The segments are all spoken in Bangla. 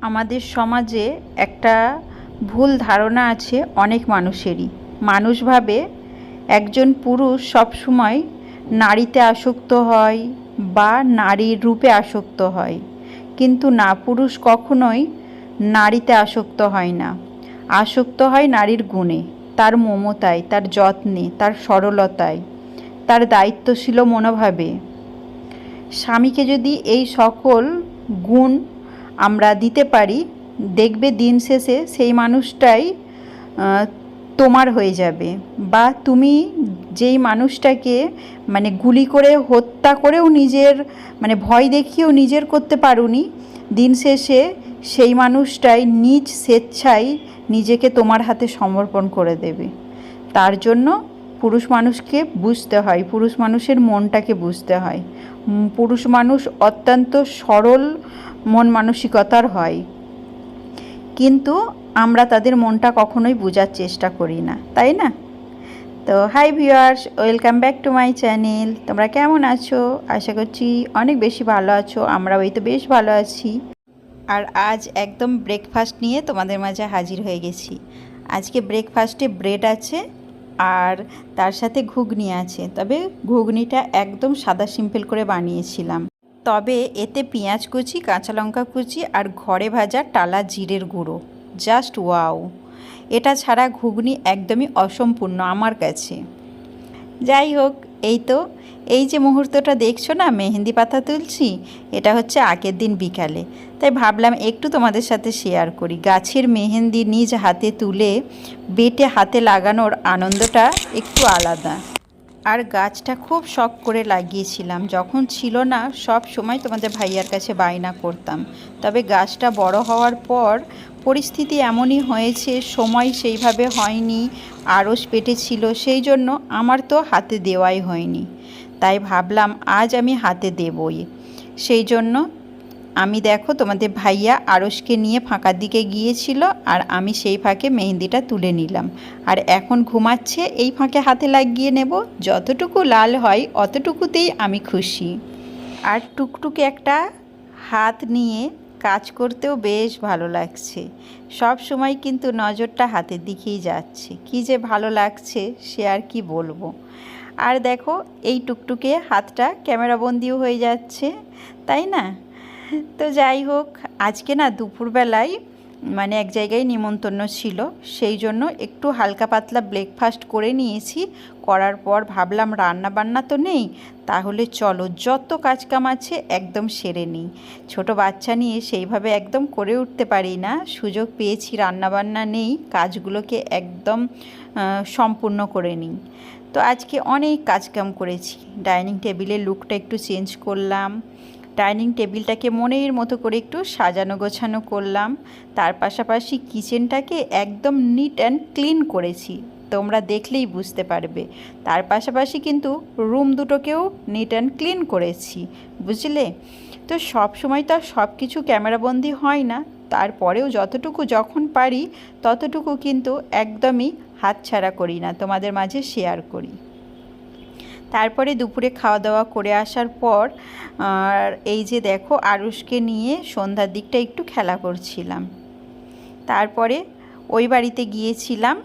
আমাদের সমাজে একটা ভুল ধারণা আছে অনেক মানুষেরই। মানুষ ভাবে একজন পুরুষ সবসময় নারীতে আসক্ত হয় বা নারীর রূপে আসক্ত হয়। কিন্তু না, পুরুষ কখনোই নারীতে আসক্ত হয় না। আসক্ত হয় নারীর গুণে, তার মমতায়, তার যত্নে, তার সরলতায়, তার দায়িত্বশীল মনোভাবে। স্বামীকে যদি এই সকল গুণ আমরা দিতে পারি, দেখবে দিন শেষে সেই মানুষটাই তোমার হয়ে যাবে। বা তুমি যেই মানুষটাকে মানে গুলি করে, হত্যা করেও নিজের মানে ভয় দেখিয়েও নিজের করতে পারোনি, দিন শেষে সেই মানুষটাই নিজ স্বেচ্ছায় নিজেকে তোমার হাতে সমর্পণ করে দেবে। তার জন্য পুরুষ মানুষকে বুঝতে হয়, পুরুষ মানুষের মনটাকে বুঝতে হয়। পুরুষ মানুষ অত্যন্ত সরল মন মানসিকতার হয়। কিন্তু আমরা তাদের মনটা কখনোই বোঝার চেষ্টা করি না, তাই না? তো hi viewers welcome back to my channel তোমরা কেমন আছো? আশা করছি অনেক বেশি ভালো আছো আমরা ওই তো বেশ ভালো আছি। আর আজ একদম ব্রেকফাস্ট নিয়ে তোমাদের মাঝে হাজির হয়ে গেছি। আজকে ব্রেকফাস্টে ব্রেড আছে আর তার সাথে ঘুগনি আছে। তবে ঘুগনিটা একদম সাদা সিম্পল করে বানিয়েছিলাম। তবে এতে পেঁয়াজ কুচি, কাঁচা লঙ্কা কুচি আর ঘরে ভাজা টালা জিরের গুঁড়ো। Just wow. এটা ছাড়া ঘুগনি একদমই অসম্পূর্ণ আমার কাছে। যাই হোক, এই তো, এই যে মুহূর্তটা দেখছ না, মেহেন্দি পাতা তুলছি, এটা হচ্ছে আগের দিন বিকালে। তাই ভাবলাম একটু তোমাদের সাথে শেয়ার করি। গাছের মেহেন্দি নিজ হাতে তুলে, বেটে হাতে লাগানোর আনন্দটা একটু আলাদা। আর গাছটা খুব শখ করে লাগিয়েছিলাম। যখন ছিল না, সব সময় তোমাদের ভাইয়ার কাছে বায়না করতাম। তবে গাছটা বড় হওয়ার পর পরিস্থিতি এমনই হয়েছে, সময় সেইভাবে হয়নি, আড়স পেটে ছিল সেই জন্য আমার তো হাতে দেওয়াই হয়নি। তাই ভাবলাম, আজ আমি হাতে দেবই। সেই জন্য আমি দেখো তোমাদের ভাইয়া আড়সকে নিয়ে ফাঁকার দিকে গিয়েছিল আর আমি সেই ফাঁকে মেহেন্দিটা তুলে নিলাম। আর এখন ঘুমাচ্ছে, এই ফাঁকে হাতে লাগিয়ে নেব। যতটুকু লাল হয় অতটুকুতেই আমি খুশি। আর টুকটুকে একটা হাত নিয়ে কাজ করতেও বেশ ভালো লাগছে। সব সময় কিন্তু নজরটা হাতের দিকেই যাচ্ছে। কি যে ভালো লাগছে, সে আর কি বলব। আর দেখো, এই টুকটুকে হাতটা ক্যামেরাবন্দিও হয়ে যাচ্ছে, তাই না? তো যাই হোক, আজকে না দুপুরবেলায় মানে এক জায়গায় নিমন্ত্রণ ছিল, সেই জন্য একটু হালকা পাতলা ব্রেকফাস্ট করে নিয়েছি। করার পর ভাবলাম রান্না বান্না তো নেই, তাহলে চলো যত কাজকাম আছে একদম সেরে নিই। ছোট বাচ্চা নিয়ে সেইভাবে একদম করে উঠতে পারি না, সুযোগ পেয়েছি রান্না বান্না নেই, কাজগুলোকে একদম সম্পূর্ণ করে নিই। তো আজকে অনেক কাজকাম করেছি, ডাইনিং টেবিলের লুকটা একটু চেঞ্জ করলাম ডাইনিং টেবিলটাকে মনের মতো করে একটু সাজানো গোছানো করলাম। তার পাশাপাশি কিচেনটাকে একদম নিট অ্যান্ড ক্লিন করেছি। তোমরা দেখলেই বুঝতে পারবে। তার পাশাপাশি কিন্তু রুম দুটোকেও নিট অ্যান্ড ক্লিন করেছি। বুঝলে? তো সব সময় তো আর সব কিছু ক্যামেরাবন্দি হয় না। তারপরেও যতটুকু যখন পারি, ততটুকু কিন্তু একদমই হাতছাড়া করি না। তোমাদের মাঝে শেয়ার করি। তারপরে দুপুরে খাওয়া দাওয়া করে আসার পর এই যে দেখো আরুষকে নিয়ে সন্ধ্যার দিকটা একটু খেলা করছিলাম। তারপরে ওই বাড়িতে গিয়েছিলাম।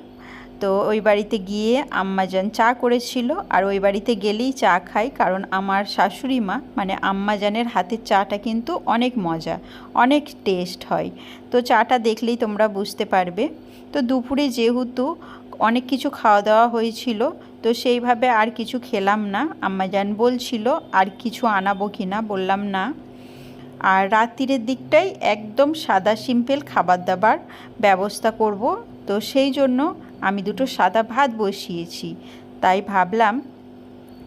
তো ওই বাড়িতে গিয়ে আম্মাজান চা করেছিল। আর ওই বাড়িতে গেলেই চা খাই, কারণ আমার শাশুড়ি মা মানে আম্মাজানের হাতের চাটা কিন্তু অনেক মজা, অনেক টেস্ট হয়। তো চাটা দেখলেই তোমরা বুঝতে পারবে। তো দুপুরে যেহেতু অনেক কিছু খাওয়া দাওয়া হয়েছিল, তো সেইভাবে আর কিছু খেলাম না। আম্মাজান বলছিল, আর কিছু আনাবো কি না? বললাম, না। আর রাত্রিরের দিকটাই একদম সাদা সিম্পল খাবার দাবার ব্যবস্থা করব, তো সেই জন্য আমি দুটো সাদা ভাত বসিয়েছি। তাই ভাবলাম,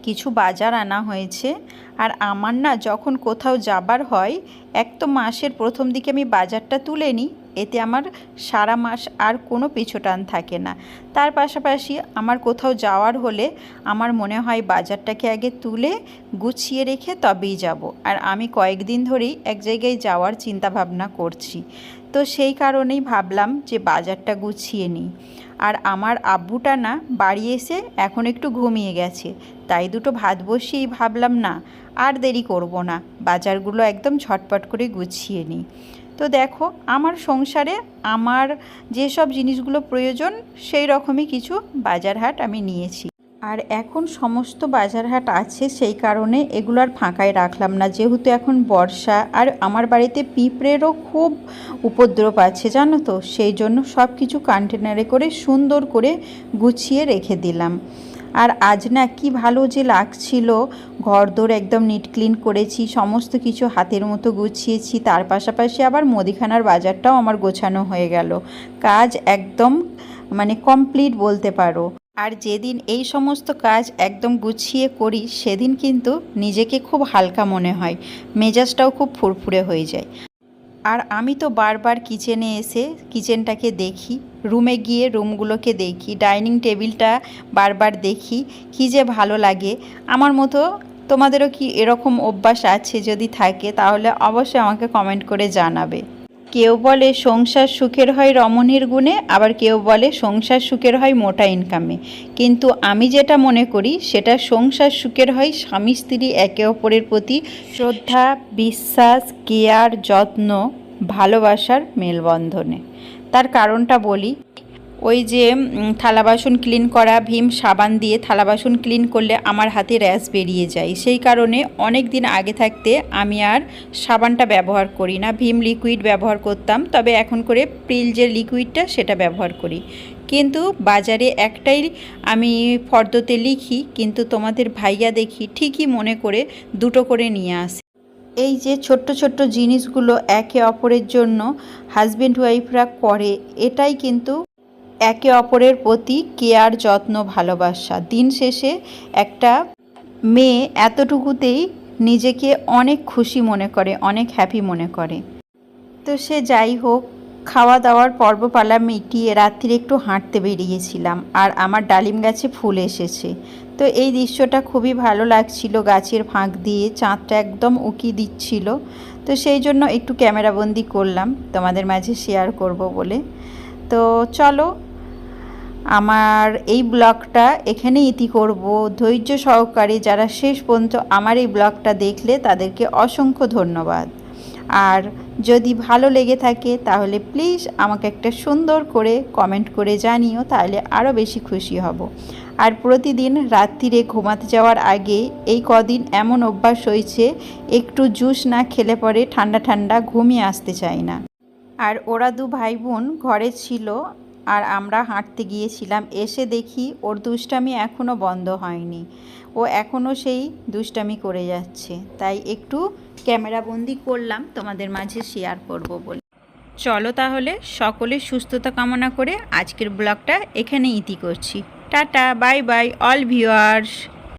কিছু বাজার আনা হয়েছে। আর আমার না যখন কোথাও যাবার হয়, এক তো মাসের প্রথম দিকে আমি বাজারটা তুলে নিই এতে আমার সারা মাস আর কোনো পিছোটান থাকে না। তার পাশাপাশি আমার কোথাও যাওয়ার হলে আমার মনে হয় বাজারটাকে আগে তুলে গুছিয়ে রেখে তবেই যাব। আর আমি কয়েকদিন ধরেই এক জায়গায় যাওয়ার চিন্তা ভাবনা করছি। তো সেই কারণেই ভাবলাম যে বাজারটা গুছিয়ে নিই। আর আমার আব্বুটা না বাড়ি এসে এখন একটু ঘুমিয়ে গেছে। তাই দুটো ভাত বসিয়েই ভাবলাম, না, আর দেরি করব না। বাজারগুলো একদম ঝটপট করে গুছিয়ে নিই। তো দেখো, আমার সংসারে আমার যেসব জিনিসগুলো প্রয়োজন, সেই রকমই কিছু বাজার হাট আমি নিয়েছি। আর এখন সমস্ত বাজারহাট আছে, সেই কারণে এগুলো আর ফাঁকায় রাখলাম না। যেহেতু এখন বর্ষা, আর আমার বাড়িতে পিঁপড়েরও খুব উপদ্রব আছে, জানো তো? সেই জন্য সব কিছু কন্টেনারে করে সুন্দর করে গুছিয়ে রেখে দিলাম। আর আজ না কি ভালো যে লাগছিল। ঘরদোর একদম নিট ক্লিন করেছি, সমস্ত কিছু হাতের মতো গুছিয়েছি, তার পাশাপাশি আবার মুদিখানার বাজারটাও আমার গোছানো হয়ে গেল। কাজ একদম মানে কমপ্লিট বলতে পারো। আর যেদিন এই সমস্ত কাজ একদম গুছিয়ে করি, সেদিন কিন্তু নিজেকে খুব হালকা মনে হয়। মেজাজটাও খুব ফুরফুরে হয়ে যায়। আর আমি তো বারবার কিচেনে এসে কিচেনটাকে দেখি, রুমে গিয়ে রুমগুলোকে দেখি, ডাইনিং টেবিলটা বারবার দেখি, কি যে ভালো লাগে। আমার মতো তোমাদেরও কি এরকম অভ্যাস আছে যদি থাকে, তাহলে অবশ্যই আমাকে কমেন্ট করে জানাবে। কেউ বলে সংসার সুখের হয় রমণীর গুণে, আবার কেউ বলে সংসার সুখের হয় মোটা ইনকামে কিন্তু আমি যেটা মনে করি, সেটা সংসার সুখের হয় স্বামী, স্ত্রী, একে অপরের প্রতি শ্রদ্ধা, বিশ্বাস কেয়ার যত্ন, ভালোবাসার মেলবন্ধনে। তার কারণটা বলি ওই যে থালা বাসন ক্লিন করা, ভীম সাবান দিয়ে থালা বাসন ক্লিন করলে আমার হাতে র্যাশ বেরিয়ে যায়। সেই কারণে অনেক দিন আগে থাকতে আমি আর সাবানটা ব্যবহার করি না। ভীম লিকুইড ব্যবহার করতাম, তবে এখন করে প্রিল যে লিকুইডটা সেটা ব্যবহার করি। কিন্তু বাজারে একটাই আমি ফর্দতে লিখি, কিন্তু তোমাদের ভাইয়া দেখি ঠিকই মনে করে দুটো করে নিয়ে আসে। এই যে ছোট্ট ছোট্ট জিনিসগুলো একে অপরের জন্য হাজব্যান্ড ওয়াইফরা করে, এটাই কিন্তু একে অপরের প্রতি কেয়ার, যত্ন, ভালোবাসা। দিন শেষে একটা মেয়ে এতটুকুতেই নিজেকে অনেক খুশি মনে করে, অনেক হ্যাপি মনে করে। তো সে যাই হোক খাওয়া দাওয়ার পর্বপালা মিটিয়ে রাত্রিরে একটু হাঁটতে বেরিয়েছিলাম আর আমার ডালিম গাছে ফুল এসেছে। তো এই দৃশ্যটা খুবই ভালো লাগছিল, গাছের ফাঁক দিয়ে চাঁদটা একদম উকি দিচ্ছিল। তো সেই জন্য একটু ক্যামেরাবন্দি করলাম, তোমাদের মাঝে শেয়ার করব বলে। তো চলো আমার এই ব্লগটা এখানেই ইতি করব। ধৈর্য সহকারে যারা শেষ পর্যন্ত আমার এই ব্লগটা দেখলে তাদেরকে অসংখ্য ধন্যবাদ। আর যদি ভালো লেগে থাকে তাহলে প্লিজ আমাকে একটা সুন্দর করে কমেন্ট করে জানিও, তাহলে আরও বেশি খুশি হব। আর প্রতিদিন রাত্রিরে ঘুমাতে যাওয়ার আগে এই কদিন এমন অভ্যাস হয়েছে, একটু জুস না খেলে পরে ঠান্ডা ঠান্ডা ঘুমিয়ে আসতে চাই না। আর ওরা দু ভাই বোন ঘরে ছিল আর আমরা হাঁটতে গিয়েছিলাম, এসে দেখি ওর দুষ্টামি এখনও বন্ধ হয়নি। ও এখনও সেই দুষ্টামি করে যাচ্ছে। তাই একটু ক্যামেরা বন্দি করলাম, তোমাদের মাঝে শেয়ার করব বলে। চলো তাহলে সকলের সুস্থতা কামনা করে আজকের ব্লগটা এখানে ইতি করছি। Tata bye bye all viewers